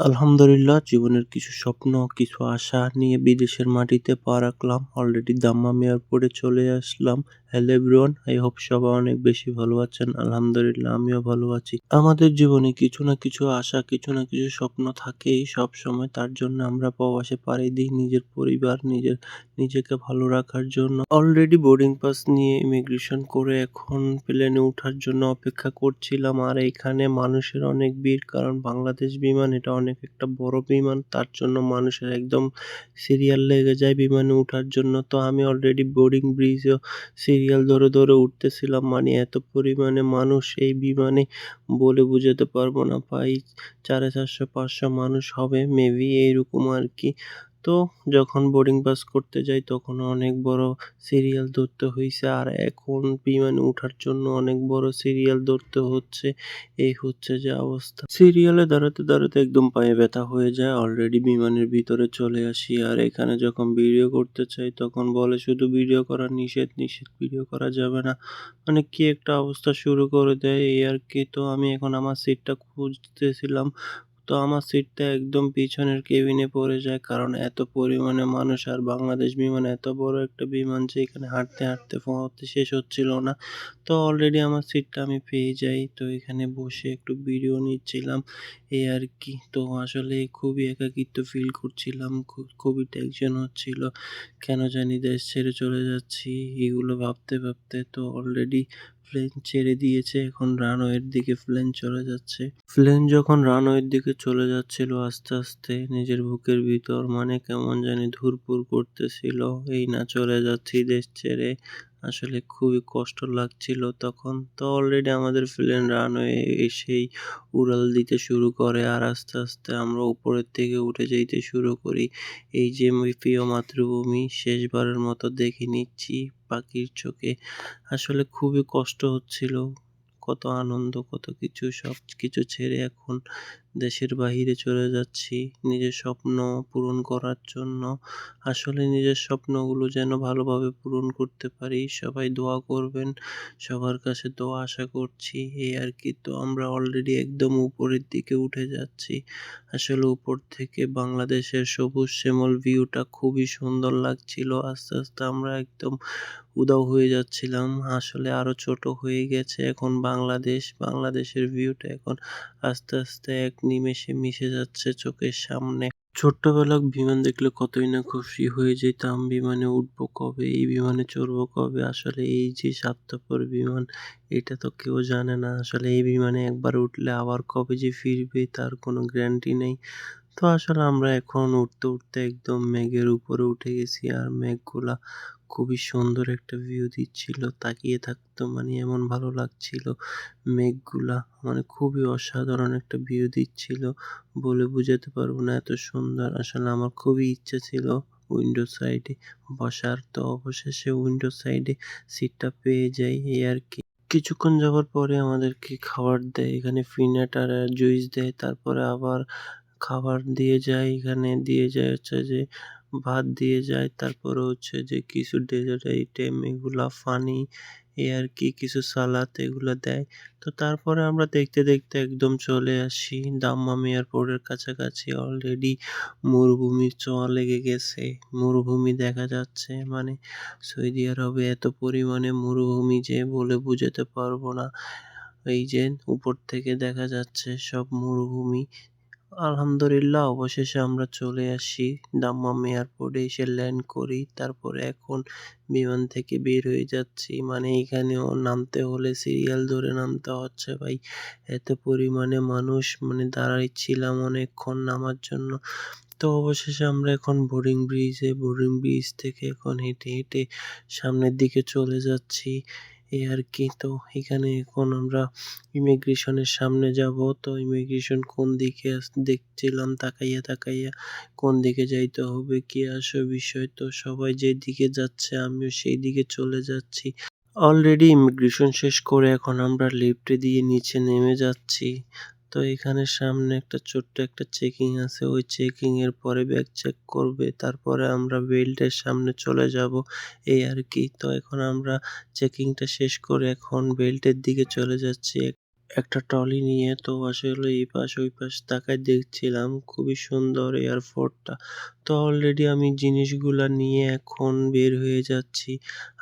আলহামদুলিল্লাহ, জীবনের কিছু স্বপ্ন, কিছু আশা নিয়ে বিদেশের মাটিতে পা রাখলাম। অলরেডি দাম্মাম এয়ারপোর্টে চলে আসলাম। হ্যালো এভরিওয়ান আই হোপ সবাই অনেক বেশি ভালো আছেন। আলহামদুলিল্লাহ, আমিও ভালো আছি। আমাদের জীবনে কিছু না কিছু আশা, কিছু না কিছু স্বপ্ন থাকেই সব সময়। তার জন্য আমরা প্রবাসে পাড়ি দিই নিজের পরিবার, নিজের, নিজেকে ভালো রাখার জন্য। অলরেডি বোর্ডিং পাস নিয়ে ইমিগ্রেশন করে এখন প্লেনে ওঠার জন্য অপেক্ষা করছিলাম। আর এখানে মানুষের অনেক ভিড়, কারণ বাংলাদেশ বিমান এটা অনেক একটা বড় বিমান। তার জন্য মানুষের একদম সিরিয়াল লেগে যায় বিমানে ওঠার জন্য। তো আমি অলরেডি বোর্ডিং ব্রিজেও সিরিয়াল ধরে ধরে উঠতেছিলাম মানে এত পরিমাণে মানুষ এই বিমানে বলে বুঝাতে পারব না। প্রায় চারে চারশো, পাঁচশো মানুষ হবে মেবি এইরকম আর কি। তো যখন বোর্ডিং পাস করতে যাই, তখন অনেক বড় সিরিয়াল ধরতে হয়েছে আর এখন বিমানে ওঠার জন্য অনেক বড় সিরিয়াল ধরতে হচ্ছে। এই হচ্ছে যে অবস্থা। সিরিয়ালে দাঁড়াতে দাঁড়াতে একদম পায়ে ব্যথা হয়ে যায়। অলরেডি বিমানের ভিতরে চলে আসি। আর এখানে যখন ভিডিও করতে চাই, তখন বলে শুধু ভিডিও করা নিষেধ। নিষেধ ভিডিও করা যাবে না। মানে কি একটা অবস্থা শুরু করে দেয়। এই আর কি। তো আমি এখন আমার সিটটা খুঁজতেছিলাম। তো আমার সিটটা একদম পিছনের কেবিনে পড়ে যায়, কারণ এত পরিমাণে মানুষ আর বাংলাদেশ বিমান এত বড় একটা বিমান যে এখানে হাঁটতে হাঁটতে পৌঁছতে শেষ হচ্ছিল না। তো অলরেডি আমার সিটটা আমি পেয়ে যাই, তো এখানে বসে একটু ভিডিও নিচ্ছিলাম এই আর কি। তো আসলে খুবই একাকিত্ব ফিল করছিলাম খুবই টেনশন হচ্ছিল, কেন জানি দেশ ছেড়ে চলে যাচ্ছি, এগুলো ভাবতে ভাবতে তো অলরেডি প্লেন ছেড়ে দিয়েছে, এখন রানওয়ের দিকে প্লেন চলে যাচ্ছে। প্লেন যখন রানওয়ের দিকে চলে যাচ্ছিল আস্তে আস্তে। নিজের বুকের ভিতর মানে কেমন জানি ধুরপুর করতেছিল। এই না চলে যাচ্ছি দেশ ছেড়ে। আসলে খুবই কষ্ট লাগছিল তখন। তো অলরেডি আমাদের প্লেন রানওয়ে এসেই উড়াল দিতে শুরু করে আর আস্তে আস্তে আমরা উপরের থেকে উঠে যেতে শুরু করি। এই যে প্রিয় মাতৃভূমি, শেষবারের মতো দেখে নিচ্ছি পাখির চোখে। আসলে খুবই কষ্ট হচ্ছিল। কত আনন্দ, কত কিছু সব কিছু ছেড়ে এখন দেশের বাহিরে চলে যাচ্ছি, নিজের স্বপ্ন পূরণ করার জন্য। আসলে নিজের স্বপ্নগুলো যেন ভালোভাবে পূরণ করতে পারি, সবাই দোয়া করবেন, সবার কাছে দোয়া আশা করছি এই আর কি। তো আমরা অলরেডি একদম উপরের দিকে উঠে যাচ্ছি। আসলে উপর থেকে বাংলাদেশের সবুজ শ্যামল ভিউটা খুবই সুন্দর লাগছিল, আস্তে আস্তে আমরা একদম উদাও হয়ে যাচ্ছিলাম। আসলে আরও ছোট হয়ে গেছে এখন বাংলাদেশ, বাংলাদেশের ভিউটা এখন আস্তে আস্তে এক নিমেষে মিশে যাচ্ছে চোখের সামনে। ছোট্টবেলা বিমান দেখলে কতই না খুশি হয়ে যেতাম, বিমানে উঠবো কবে, এই বিমানে চড়বো কবে? আসলে এই যে স্বার্থপর বিমান, এটা তো কেউ জানে না। আসলে এই বিমানে একবার উঠলে আবার কবে যে ফিরবে তার কোনো গ্যারান্টি নেই। তো আসলে আমরা এখন উঠতে উঠতে একদম মেঘের উপরে উঠে গেছি আর মেঘগুলা খুবই সুন্দর একটা ভিউ দিচ্ছিল। তাকিয়ে থাকতো মানে এমন ভালো লাগছিল। মেঘগুলা মানে খুবই অসাধারণ একটা ভিউ দিচ্ছিল। বলে বুঝাতে পারব না এত সুন্দর। আসলে আমার খুবই ইচ্ছা ছিল উইন্ডো সাইডে বসার। তো অবশেষে উইন্ডো সাইডে সিটটা পেয়ে যাই এই আর কি। কিছুক্ষণ যাওয়ার পরে আমাদেরকে খাবার দেয়। এখানে ফিনাট আর জুইস দেয়। তারপরে আবার খাবার দিয়ে যায়। এখানে দিয়ে যায় হচ্ছে যে ভাত দিয়ে যায়। তারপরে হচ্ছে যে কিছু ডেজার্ট আইটেম এগুলা ফানি এ আর কি কিছু সালাদ এগুলো দেয়। তো তারপরে আমরা দেখতে দেখতে একদম চলে আসি। দাম্মাম এয়ারপোর্টের কাছাকাছি অলরেডি মরুভূমির ছোঁয়া লেগে গেছে। মরুভূমি দেখা যাচ্ছে মানে সৌদি আরবে এত পরিমাণে মরুভূমি যে বলে বুঝাতে পারব না। এই যে উপর থেকে দেখা যাচ্ছে সব মরুভূমি। আলহামদুলিল্লাহ, অবশেষে আমরা চলে আসি দাম্মাম এয়ারপোর্টে, এসে ল্যান্ড করি। তারপরে এখন বিমান থেকে বের হয়ে যাচ্ছি। মানে এখানেও নামতে হলে সিরিয়াল ধরে নামতে হচ্ছে ভাই। এত পরিমাণে মানুষ মানে দাঁড়াইছিলাম অনেকক্ষণ নামার জন্য। তো অবশেষে আমরা এখন বোর্ডিং ব্রিজে, বোর্ডিং ব্রিজ থেকে এখন হেঁটে হেঁটে সামনের দিকে চলে যাচ্ছি। এই আর কি। তো এখানে এখন আমরা ইমিগ্রেশনের সামনে যাব। তো ইমিগ্রেশন কোন দিকে দেখছিলাম, তাকাইয়া তাকাইয়া কোন দিকে যাইতে হবে, কি আসো বিষয়? তো সবাই যে দিকে যাচ্ছে, আমিও সেই দিকে চলে যাচ্ছি। অলরেডি ইমিগ্রেশন শেষ করে এখন আমরা লিফটে দিয়ে নিচে নেমে যাচ্ছি। তো এখানে সামনে একটা ছোট্ট একটা চেকিং আছে। ওই চেকিং এর পরে ব্যাগ চেক করবে, তারপরে আমরা বেল্টের সামনে চলে যাব। এই আর কি। তো এখন আমরা চেকিংটা শেষ করে এখন বেল্টের দিকে চলে যাচ্ছি। একটা ট্রলি নিয়ে তো আসলে এই পাশ ওই পাশ তাকায় দেখছিলাম, খুবই সুন্দর এয়ারপোর্টটা তো অলরেডি আমি জিনিসগুলা নিয়ে এখন বের হয়ে যাচ্ছি।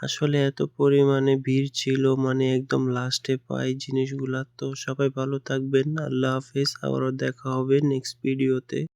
আসলে এত পরিমাণে ভিড় ছিল মানে একদম লাস্টে পাই জিনিসগুলা। তো সবাই ভালো থাকবেন, আল্লাহ হাফেজ, আবারও দেখা হবে নেক্সট ভিডিওতে